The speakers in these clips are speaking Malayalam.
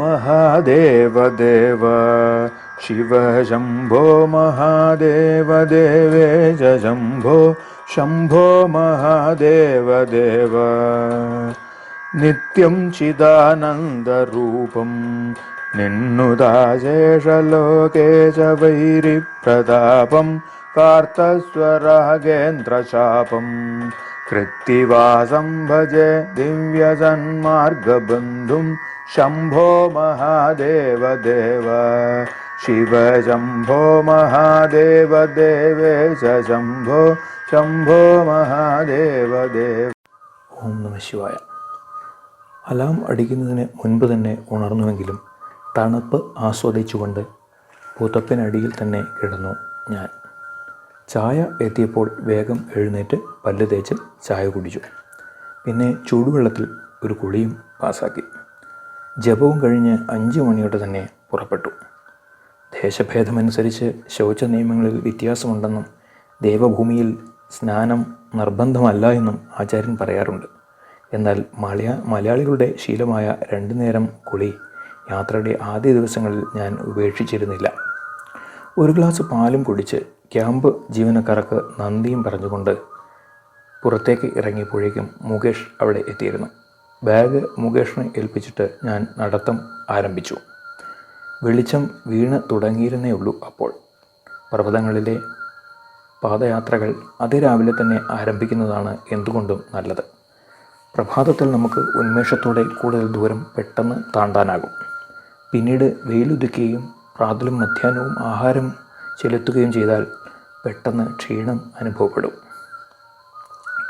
महादेवदेव। शिव शम्भो महादेवदेवे। ज शम्भो शम्भो महादेवदेव। नित्यं चिदानन्दरूपम् निण्दाशेषलोके च वैरिप्रतापम् कार्तस्वरागेन्द्रशापम् कृत्तिवासं भजे दिव्यसन्मार्गबन्धुं शम्भो महादेव देव शिव शम्भो महादेव देवेश शम्भो शम्भो महादेव देव ഓം നമ ശിവായ അലാം അടിക്കുന്നതിന് മുൻപ് തന്നെ ഉണർന്നുവെങ്കിലും തണുപ്പ് ആസ്വദിച്ചുകൊണ്ട് പുതപ്പിനടിയിൽ തന്നെ കിടന്നു ഞാൻ ചായ എത്തിയപ്പോൾ വേഗം എഴുന്നേറ്റ് പല്ല് തേച്ച് ചായ കുടിച്ചു. പിന്നെ ചൂടുവെള്ളത്തിൽ ഒരു കുളിയും പാസാക്കി ജപവും കഴിഞ്ഞ് അഞ്ച് മണിയോടെ തന്നെ പുറപ്പെട്ടു. ദേശഭേദമനുസരിച്ച് ശൗച നിയമങ്ങളിൽ വ്യത്യാസമുണ്ടെന്നും ദേവഭൂമിയിൽ സ്നാനം നിർബന്ധമല്ല എന്നും ആചാര്യൻ പറയാറുണ്ട്. എന്നാൽ മലയ മലയാളികളുടെ ശീലമായ രണ്ടു നേരം കുളി യാത്രയുടെ ആദ്യ ദിവസങ്ങളിൽ ഞാൻ ഉപേക്ഷിച്ചിരുന്നില്ല. ഒരു ഗ്ലാസ് പാലും കുടിച്ച് ക്യാമ്പ് ജീവനക്കാർക്ക് നന്ദിയും പറഞ്ഞുകൊണ്ട് പുറത്തേക്ക് ഇറങ്ങിയപ്പോഴേക്കും മുകേഷ് അവിടെ എത്തിയിരുന്നു. ബാഗ് മുകേഷിനെ ഏൽപ്പിച്ചിട്ട് ഞാൻ നടത്തം ആരംഭിച്ചു. വെളിച്ചം വീണ് തുടങ്ങിയിരുന്നേ ഉള്ളൂ അപ്പോൾ. പർവതങ്ങളിലെ പാദയാത്രകൾ അതിരാവിലെ തന്നെ ആരംഭിക്കുന്നതാണ് എന്തുകൊണ്ടും നല്ലത്. പ്രഭാതത്തിൽ നമുക്ക് ഉന്മേഷത്തോടെ കൂടുതൽ ദൂരം പെട്ടെന്ന് താണ്ടാനാകും. പിന്നീട് വെയിലുദിക്കുകയും പ്രാതലും മധ്യാഹ്നവും ആഹാരം ചെലുത്തുകയും ചെയ്താൽ പെട്ടെന്ന് ക്ഷീണം അനുഭവപ്പെടും.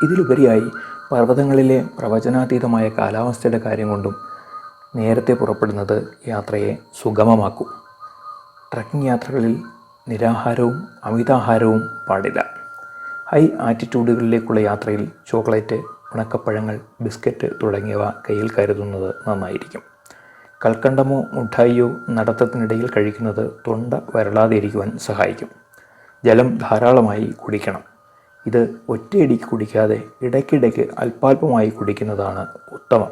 ഇതിലുപരിയായി പർവതങ്ങളിലെ പ്രവചനാതീതമായ കാലാവസ്ഥയുടെ കാര്യം കൊണ്ടും നേരത്തെ പുറപ്പെടുന്നത് യാത്രയെ സുഗമമാക്കും. ട്രക്കിംഗ് യാത്രകളിൽ നിരാഹാരവും അമിതാഹാരവും പാടില്ല. ഹൈ ആറ്റിറ്റ്യൂഡുകളിലേക്കുള്ള യാത്രയിൽ ചോക്ലേറ്റ് ഉണക്കപ്പഴങ്ങൾ ബിസ്ക്കറ്റ് തുടങ്ങിയവ കയ്യിൽ കരുതുന്നത് നന്നായിരിക്കും. കൽക്കണ്ടമോ മുഠായിയോ നടത്തത്തിനിടയിൽ കഴിക്കുന്നത് തൊണ്ട വരളാതെ ഇരിക്കുവാൻ സഹായിക്കും. ജലം ധാരാളമായി കുടിക്കണം. ഇത് ഒറ്റയടിക്ക് കുടിക്കാതെ ഇടയ്ക്കിടയ്ക്ക് അല്പാൽപമായി കുടിക്കുന്നതാണ് ഉത്തമം.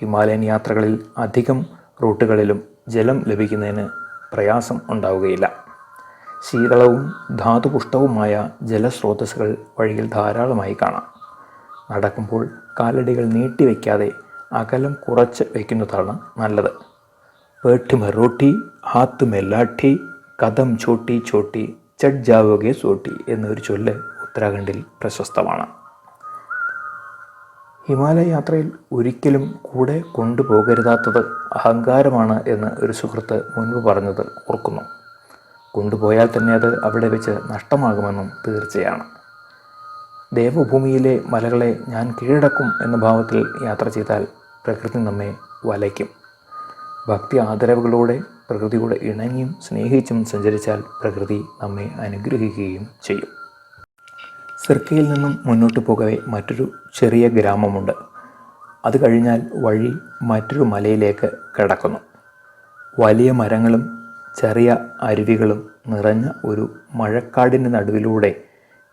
ഹിമാലയൻ യാത്രകളിൽ അധികം റൂട്ടുകളിലും ജലം ലഭിക്കുന്നതിന് പ്രയാസം ഉണ്ടാവുകയില്ല. ശീതളവും ധാതുപുഷ്ടവുമായ ജലസ്രോതസ്സുകൾ വഴിയിൽ ധാരാളമായി കാണാം. നടക്കുമ്പോൾ കാലടികൾ നീട്ടിവെക്കാതെ അകലം കുറച്ച് വയ്ക്കുന്നതാണ് നല്ലത്. പേട്ട് മെറോട്ടി ഹാത്ത് മെല്ലാട്ടി കഥം ചോട്ടി ചോട്ടി ചഡ് ജാവോഗെ സോട്ടി എന്നൊരു ചൊല്ല് ഉത്തരാഖണ്ഡിൽ പ്രശസ്തമാണ്. ഹിമാലയ യാത്രയിൽ ഒരിക്കലും കൂടെ കൊണ്ടുപോകരുതാത്തത് അഹങ്കാരമാണ് എന്ന് ഒരു സുഹൃത്ത് മുൻപ് പറഞ്ഞത് ഓർക്കുന്നു. കൊണ്ടുപോയാൽ തന്നെ അത് അവിടെ വെച്ച് നഷ്ടമാകുമെന്നും തീർച്ചയാണ്. ദേവഭൂമിയിലെ മലകളെ ഞാൻ കീഴടക്കും എന്ന ഭാവത്തിൽ യാത്ര ചെയ്താൽ പ്രകൃതി നമ്മെ വലയ്ക്കും. ഭക്തി ആദരവുകളോടെ പ്രകൃതിയോട് ഇണങ്ങിയും സ്നേഹിച്ചും സഞ്ചരിച്ചാൽ പ്രകൃതി നമ്മെ അനുഗ്രഹിക്കുകയും ചെയ്യും. സിർക്കയിൽ നിന്നും മുന്നോട്ട് പോകവേ മറ്റൊരു ചെറിയ ഗ്രാമമുണ്ട്. അത് കഴിഞ്ഞാൽ വഴി മറ്റൊരു മലയിലേക്ക് കിടക്കുന്നു. വലിയ മരങ്ങളും ചെറിയ അരുവികളും നിറഞ്ഞ ഒരു മഴക്കാടിന്റെ നടുവിലൂടെ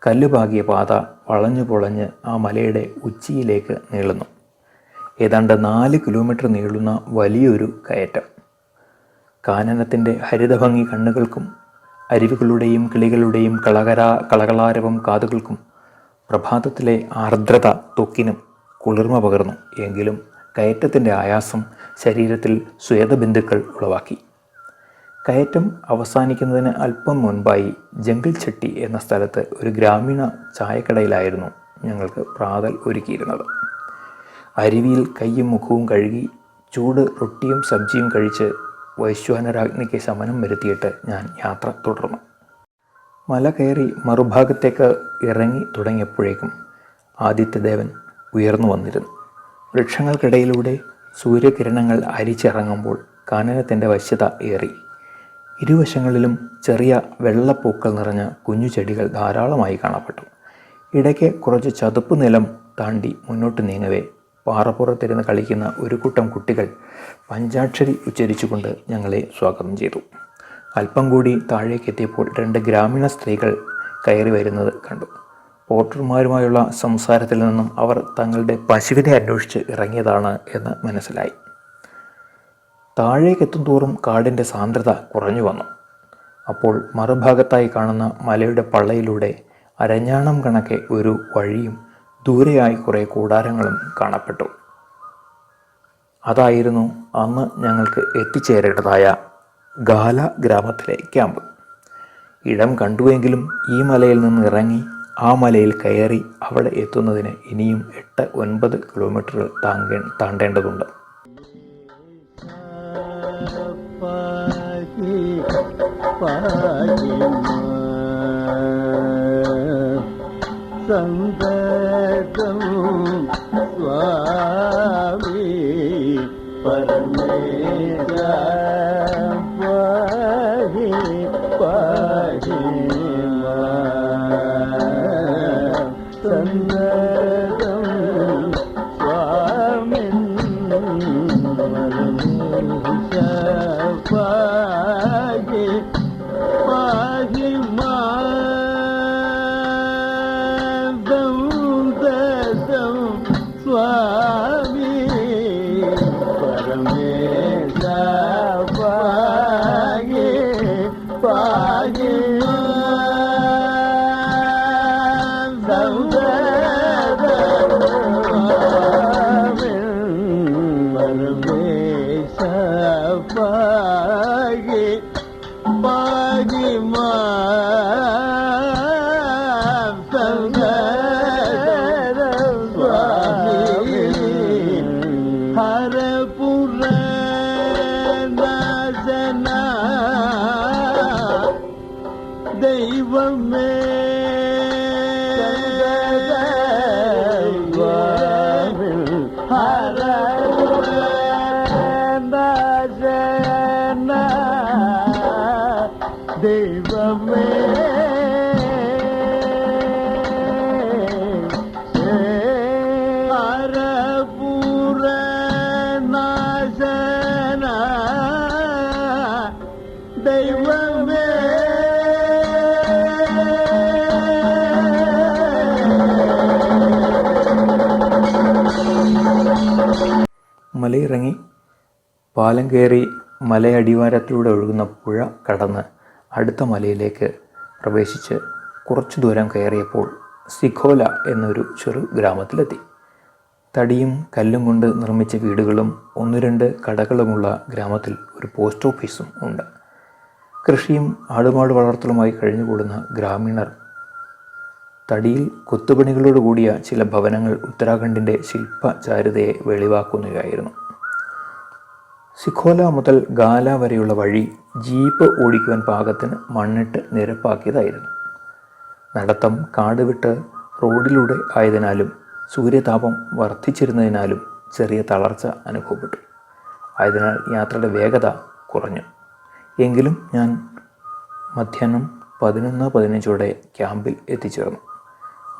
കല്ലുപാകിയ പാത വളഞ്ഞു പൊളഞ്ഞ് ആ മലയുടെ ഉച്ചിയിലേക്ക് നീളുന്നു. ഏതാണ്ട് നാല് കിലോമീറ്റർ നീളുന്ന വലിയൊരു കയറ്റം. കാനനത്തിന്റെ ഹരിതഭംഗി കണ്ണുകൾക്കും അരുവികളുടെയും കിളികളുടെയും കളകരാ കളകളാരവം കാതുകൾക്കും പ്രഭാതത്തിലെ ആർദ്രത തൊക്കിനും കുളിർമ പകർന്നു. എങ്കിലും കയറ്റത്തിന്റെ ആയാസം ശരീരത്തിൽ സ്വേദബിന്ദുക്കൾ ഉളവാക്കി. കയറ്റം അവസാനിക്കുന്നതിന് അല്പം മുൻപായി ജംഗിൾ ചട്ടി എന്ന സ്ഥലത്ത് ഒരു ഗ്രാമീണ ചായക്കടയിലായിരുന്നു ഞങ്ങൾക്ക് പ്രാതൽ ഒരുക്കിയിരുന്നത്. അരുവിയിൽ കയ്യും മുഖവും കഴുകി ചൂട് റൊട്ടിയും സബ്ജിയും കഴിച്ച് വൈശ്വാനരാജ്ഞിക്ക് ശമനം വരുത്തിയിട്ട് ഞാൻ യാത്ര തുടർന്നു. മല കയറി മറുഭാഗത്തേക്ക് ഇറങ്ങി തുടങ്ങിയപ്പോഴേക്കും ആദിത്യദേവൻ ഉയർന്നു വന്നിരുന്നു. വൃക്ഷങ്ങൾക്കിടയിലൂടെ സൂര്യകിരണങ്ങൾ അരിച്ചിറങ്ങുമ്പോൾ കാനനത്തിന്റെ വശ്യത ഏറി. ഇരുവശങ്ങളിലും ചെറിയ വെള്ളപ്പൂക്കൾ നിറഞ്ഞ കുഞ്ഞു ചെടികൾ ധാരാളമായി കാണപ്പെട്ടു. ഇടയ്ക്ക് കുറച്ച് ചതുപ്പ് നിലം താണ്ടി മുന്നോട്ട് നീങ്ങവേ പാറപ്പുറത്തിരുന്ന് കളിക്കുന്ന ഒരു കൂട്ടം കുട്ടികൾ പഞ്ചാക്ഷരി ഉച്ചരിച്ചുകൊണ്ട് ഞങ്ങളെ സ്വാഗതം ചെയ്തു. അല്പം കൂടി താഴേക്ക് എത്തിയപ്പോൾ രണ്ട് ഗ്രാമീണ സ്ത്രീകൾ കയറി വരുന്നത് കണ്ടു. പോട്ടർമാരുമായുള്ള സംസാരത്തിൽ നിന്നും അവർ തങ്ങളുടെ പശുവിനെ അന്വേഷിച്ച് ഇറങ്ങിയതാണ് എന്ന് മനസ്സിലായി. താഴേക്കെത്തും തോറും കാടിന്റെ സാന്ദ്രത കുറഞ്ഞു വന്നു. അപ്പോൾ മറുഭാഗത്തായി കാണുന്ന മലയുടെ പള്ളയിലൂടെ അരഞ്ഞാണം കണക്കെ ഒരു വഴിയും ദൂരെയായി കുറേ കൂടാരങ്ങളും കാണപ്പെട്ടു. അതായിരുന്നു അന്ന് ഞങ്ങൾക്ക് എത്തിച്ചേരേണ്ടതായ ഗാല ഗ്രാമത്തിലെ ക്യാമ്പ്. ഇടം കണ്ടുവെങ്കിലും ഈ മലയിൽ നിന്ന് ഇറങ്ങി ആ മലയിൽ കയറി അവിടെ എത്തുന്നതിന് ഇനിയും എട്ട് ഒൻപത് കിലോമീറ്ററുകൾ താങ്കേ താണ്ടേണ്ടതുണ്ട്. പാ സന്തതം ദൈവമേ ദൈവമേ മലയിറങ്ങി പാലം കയറി മലയടിവാരത്തിലൂടെ ഒഴുകുന്ന പുഴ കടന്ന് അടുത്ത മലയിലേക്ക് പ്രവേശിച്ച് കുറച്ചു ദൂരം കയറിയപ്പോൾ സിഖോല എന്നൊരു ചെറു ഗ്രാമത്തിലെത്തി. തടിയും കല്ലും കൊണ്ട് നിർമ്മിച്ച വീടുകളും ഒന്ന് രണ്ട് കടകളുമുള്ള ഗ്രാമത്തിൽ ഒരു പോസ്റ്റ് ഓഫീസും ഉണ്ട്. കൃഷിയും ആടുമാട് വളർത്തലുമായി കഴിഞ്ഞുകൂടുന്ന ഗ്രാമീണർ. തടിയിൽ കൊത്തുപണികളോട് കൂടിയ ചില ഭവനങ്ങൾ ഉത്തരാഖണ്ഡിന്റെ ശില്പചാരുതയെ വെളിവാക്കുന്നവയായിരുന്നു സിഖോല മുതൽ ഗാല വരെയുള്ള വഴി ജീപ്പ് ഓടിക്കുവാൻ പാകത്തിന് മണ്ണിട്ട് നിരപ്പാക്കിയതായിരുന്നു. നടത്തം കാടുവിട്ട് റോഡിലൂടെ ആയതിനാലും സൂര്യതാപം വർദ്ധിച്ചിരുന്നതിനാലും ചെറിയ തളർച്ച അനുഭവപ്പെട്ടു. ആയതിനാൽ യാത്രയുടെ വേഗത കുറഞ്ഞു. എങ്കിലും ഞാൻ മധ്യാഹ്നം പതിനൊന്ന് പതിനഞ്ചോടെ ക്യാമ്പിൽ എത്തിച്ചേർന്നു.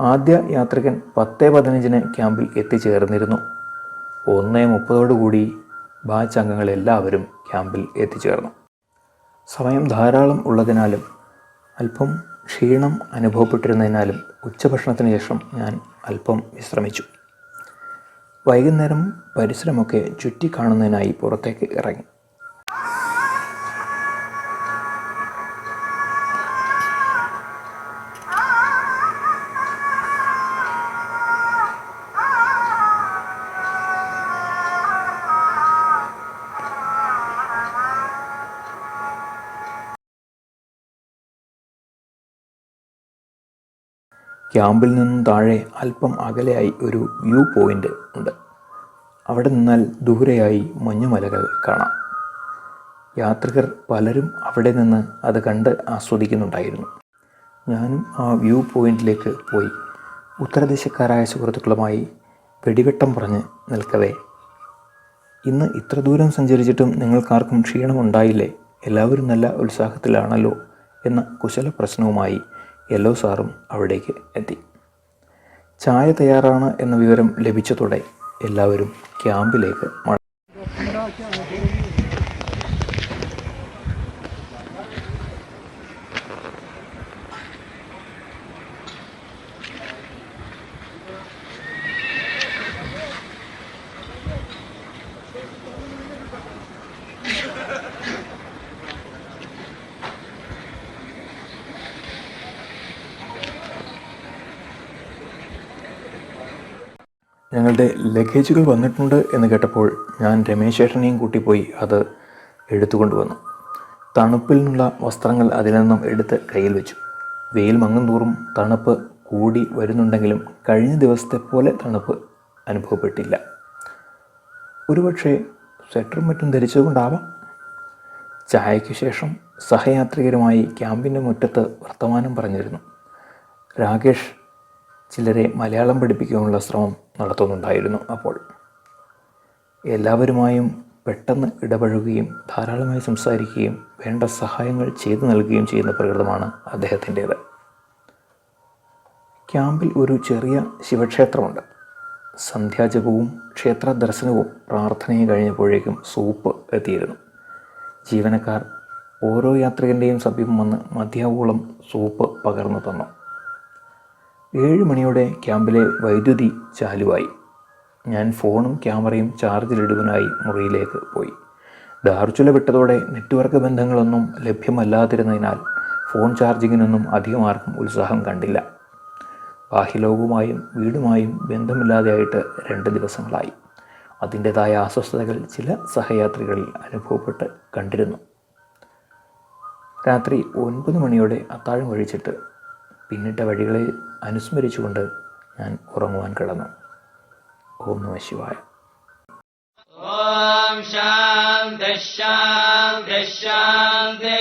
ആദ്യ യാത്രികൻ പത്ത് പതിനഞ്ചിന് ക്യാമ്പിൽ എത്തിച്ചേർന്നിരുന്നു. ഒന്ന് മുപ്പതോടുകൂടി ബാച്ച് അംഗങ്ങളെല്ലാവരും ക്യാമ്പിൽ എത്തിച്ചേർന്നു. സമയം ധാരാളം ഉള്ളതിനാലും അല്പം ക്ഷീണം അനുഭവപ്പെട്ടിരുന്നതിനാലും ഉച്ചഭക്ഷണത്തിന് ശേഷം ഞാൻ അല്പം വിശ്രമിച്ചു. വൈകുന്നേരം പരിസരമൊക്കെ ചുറ്റിക്കാണുന്നതിനായി പുറത്തേക്ക് ഇറങ്ങി. ക്യാമ്പിൽ നിന്നും താഴെ അല്പം അകലെയായി ഒരു വ്യൂ പോയിന്റ് ഉണ്ട്. അവിടെ നിന്നാൽ ദൂരെയായി മഞ്ഞുമലകൾ കാണാം. യാത്രികർ പലരും അവിടെ നിന്ന് അത് കണ്ട് ആസ്വദിക്കുന്നുണ്ടായിരുന്നു. ഞാനും ആ വ്യൂ പോയിന്റിലേക്ക് പോയി. ഉത്തരദേശക്കാരായ സുഹൃത്തുക്കളുമായി വെടിവെട്ടം പറഞ്ഞ് നിൽക്കവേ. ഇന്ന് ഇത്ര ദൂരം സഞ്ചരിച്ചിട്ടും നിങ്ങൾക്കാർക്കും ക്ഷീണമുണ്ടായില്ലേ? എല്ലാവരും നല്ല ഉത്സാഹത്തിലാണല്ലോ? എന്ന കുശല പ്രശ്നവുമായി യെല്ലോ സാറും അവിടേക്ക് എത്തി. ചായ തയ്യാറാണ് എന്ന വിവരം ലഭിച്ചതോടെ എല്ലാവരും ക്യാമ്പിലേക്ക് മട ഞങ്ങളുടെ ലഗേജുകൾ വന്നിട്ടുണ്ട് എന്ന് കേട്ടപ്പോൾ ഞാൻ രമേശ് രമേശേട്ടനെയും കൂട്ടിപ്പോയി അത് എടുത്തുകൊണ്ട് വന്നു തണുപ്പിൽ നിന്നുള്ള വസ്ത്രങ്ങൾ അതിൽ നിന്നും എടുത്ത് കയ്യിൽ വെച്ചു. വെയിൽ മങ്ങും തോറും തണുപ്പ് കൂടി വരുന്നുണ്ടെങ്കിലും കഴിഞ്ഞ ദിവസത്തെ പോലെ തണുപ്പ് അനുഭവപ്പെട്ടില്ല. ഒരുപക്ഷെ സ്വെറ്ററും മറ്റും ധരിച്ചതുകൊണ്ടാവാം. ചായയ്ക്ക് ശേഷം സഹയാത്രികരുമായി ക്യാമ്പിന്റെ മുറ്റത്ത് വർത്തമാനം പറഞ്ഞിരുന്നു. രാകേഷ് ചിലരെ മലയാളം പഠിപ്പിക്കാനുള്ള ശ്രമം നടത്തുന്നുണ്ടായിരുന്നു അപ്പോൾ. എല്ലാവരുമായും പെട്ടെന്ന് ഇടപഴകുകയും ധാരാളമായി സംസാരിക്കുകയും വേണ്ട സഹായങ്ങൾ ചെയ്തു നൽകുകയും ചെയ്യുന്ന പ്രകൃതമാണ് അദ്ദേഹത്തിന്റേത്. ക്യാമ്പിൽ ഒരു ചെറിയ ശിവക്ഷേത്രമുണ്ട്. സന്ധ്യാജപവും ക്ഷേത്ര ദർശനവും പ്രാർത്ഥനയും കഴിഞ്ഞപ്പോഴേക്കും സൂപ്പ് എത്തിയിരുന്നു. ജീവനക്കാർ ഓരോ യാത്രികന്റെയും സമീപം വന്ന് മധ്യാവോളം സൂപ്പ് പകർന്നു തന്നു. ഏഴ് മണിയോടെ ക്യാമ്പിലെ വൈദ്യുതി ചാലുവായി. ഞാൻ ഫോണും ക്യാമറയും ചാർജിലിടുവാനായി മുറിയിലേക്ക് പോയി. ദാർച്ചുല വിട്ടതോടെ നെറ്റ്വർക്ക് ബന്ധങ്ങളൊന്നും ലഭ്യമല്ലാതിരുന്നതിനാൽ ഫോൺ ചാർജിങ്ങിനൊന്നും അധികമാർക്കും ഉത്സാഹം കണ്ടില്ല. ബാഹ്യലോകവുമായും വീടുമായും ബന്ധമില്ലാതെയായിട്ട് രണ്ട് ദിവസങ്ങളായി. അതിന്റെതായ അസ്വസ്ഥതകൾ ചില സഹയാത്രികളിൽ അനുഭവപ്പെട്ട് കണ്ടിരുന്നു. രാത്രി ഒൻപത് മണിയോടെ അത്താഴം കഴിച്ചിട്ട് പിന്നിട്ട വഴികളെ അനുസ്മരിച്ചുകൊണ്ട് ഞാൻ ഉറങ്ങുവാൻ കിടന്നു. ഓം നമ ശിവായ. ഓം ശാന്തി ശാന്തി ശാന്തി